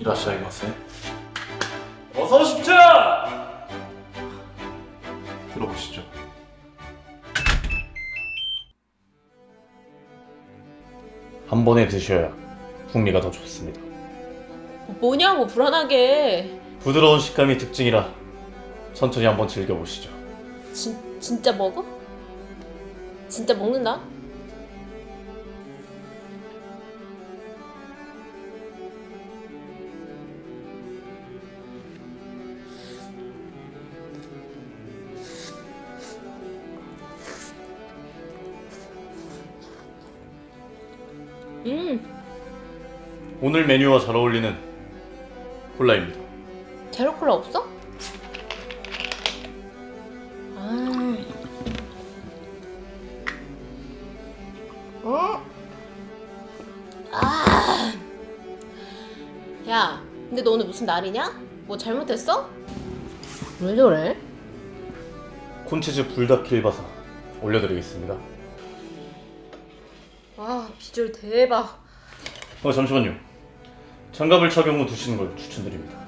이라시아이마세. 어서 오십시오. 들어보시죠. 한 번에 드셔야 풍미가 더 좋습니다. 뭐냐고 불안하게 부드러운 식감이 특징이라 천천히 한번 즐겨보시죠. 진, 진짜 먹어? 진짜 먹는다? 음 오늘 메뉴와 잘 어울리는 콜라입니다. 제로 콜라 없어? 아. 어? 아. 야, 근데 너 오늘 무슨 날이냐? 뭐 잘못했어? 왜 저래? 콘치즈 불닭 킬바사 올려드리겠습니다. 아, 비주얼 대박. 어 잠시만요. 장갑을 착용 후 드시는 걸 추천드립니다.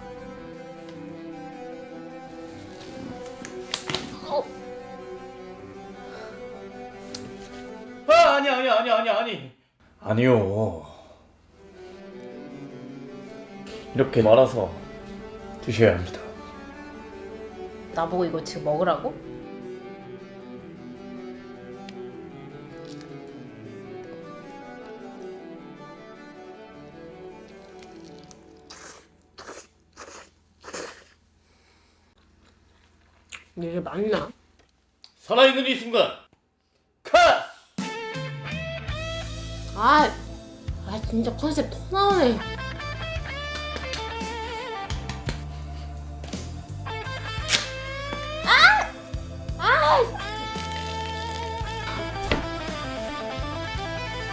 어, 아 아니 아니 아니 아니 아니 아니요. 이렇게 말아서 드셔야 합니다. 나보고 이거 지금 먹으라고? 이게 맞나? 살아있는 이 순간 컷! 아, 아 진짜 컨셉 터 나오네. 아! 아!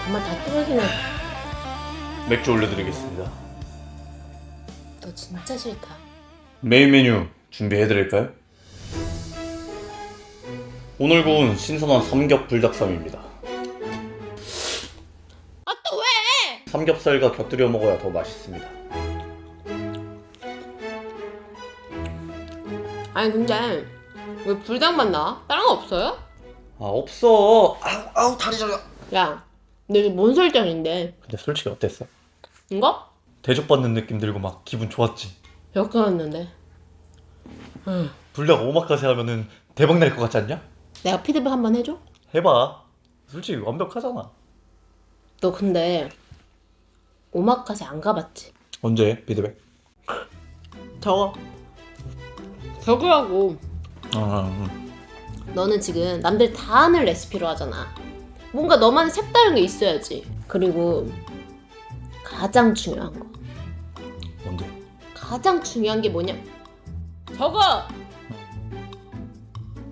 가만 다 떨어지네. 맥주 올려드리겠습니다. 너 진짜 싫다. 메인 메뉴 준비해드릴까요? 오늘 구운 신선한 삼겹 불닭쌈입니다. 아 또 왜? 삼겹살과 곁들여 먹어야 더 맛있습니다. 아니 근데 왜 불닭만 나? 다른 거 없어요? 아 없어. 아우 아우 다리 저려. 야, 너 이게 뭔 설정인데? 근데 솔직히 어땠어? 이거? 대접받는 느낌 들고 막 기분 좋았지. 역겨웠는데. 응. 불닭 오마카세 하면은 대박 날 것 같지 않냐? 내가 피드백 한번 해줘? 해봐. 솔직히 완벽하잖아. 너 근데 오마카세 안 가봤지? 언제 피드백? 저거 적으라고 아, 음. 너는 지금 남들 다 아는 레시피로 하잖아 뭔가 너만의 색다른 게 있어야지 그리고 가장 중요한 거 뭔데? 가장 중요한 게 뭐냐 저거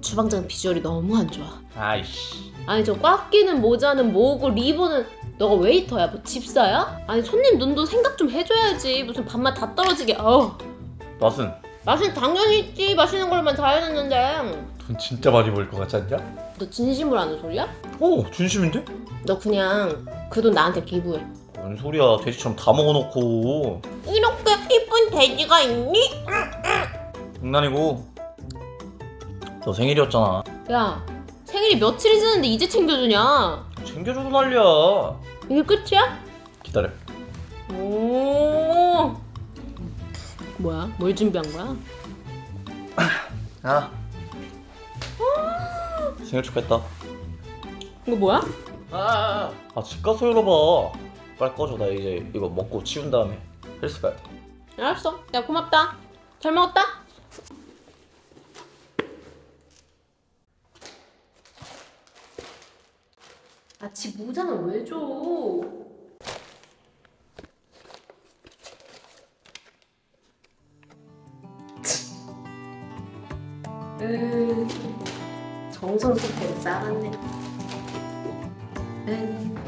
주방장 비주얼이 너무 안 좋아. 아이씨. 아니 저 꽉 끼는 모자는 뭐고 리본은 너가 웨이터야? 뭐 집사야? 아니 손님 눈도 생각 좀 해줘야지. 무슨 밥맛 다 떨어지게. 어우. 맛은? 맛은 당연히 있지. 맛있는 걸만 다 해놨는데. 돈 진짜 많이 벌 것 같지 않냐? 너 진심으로 하는 소리야? 오 진심인데? 너 그냥 그 돈 나한테 기부해. 뭔 소리야. 돼지처럼 다 먹어놓고. 이렇게 이쁜 돼지가 있니? 장난이고 너 생일이었잖아 야 생일이 며칠이 지났는데 이제 챙겨주냐 챙겨줘도 난리야 이게 끝이야? 기다려 오 뭐야? 뭘 준비한 거야? 아 생일 축하했다 이거 뭐야? 아, 아, 집 가서 열어봐. 빨리 꺼줘. 나 이제 이거 먹고 치운 다음에 헬스 가야 돼. 알았어 야 고맙다 잘 먹었다 아집 모자는 왜 줘? 음, 정성스럽게 싸갔네. 음.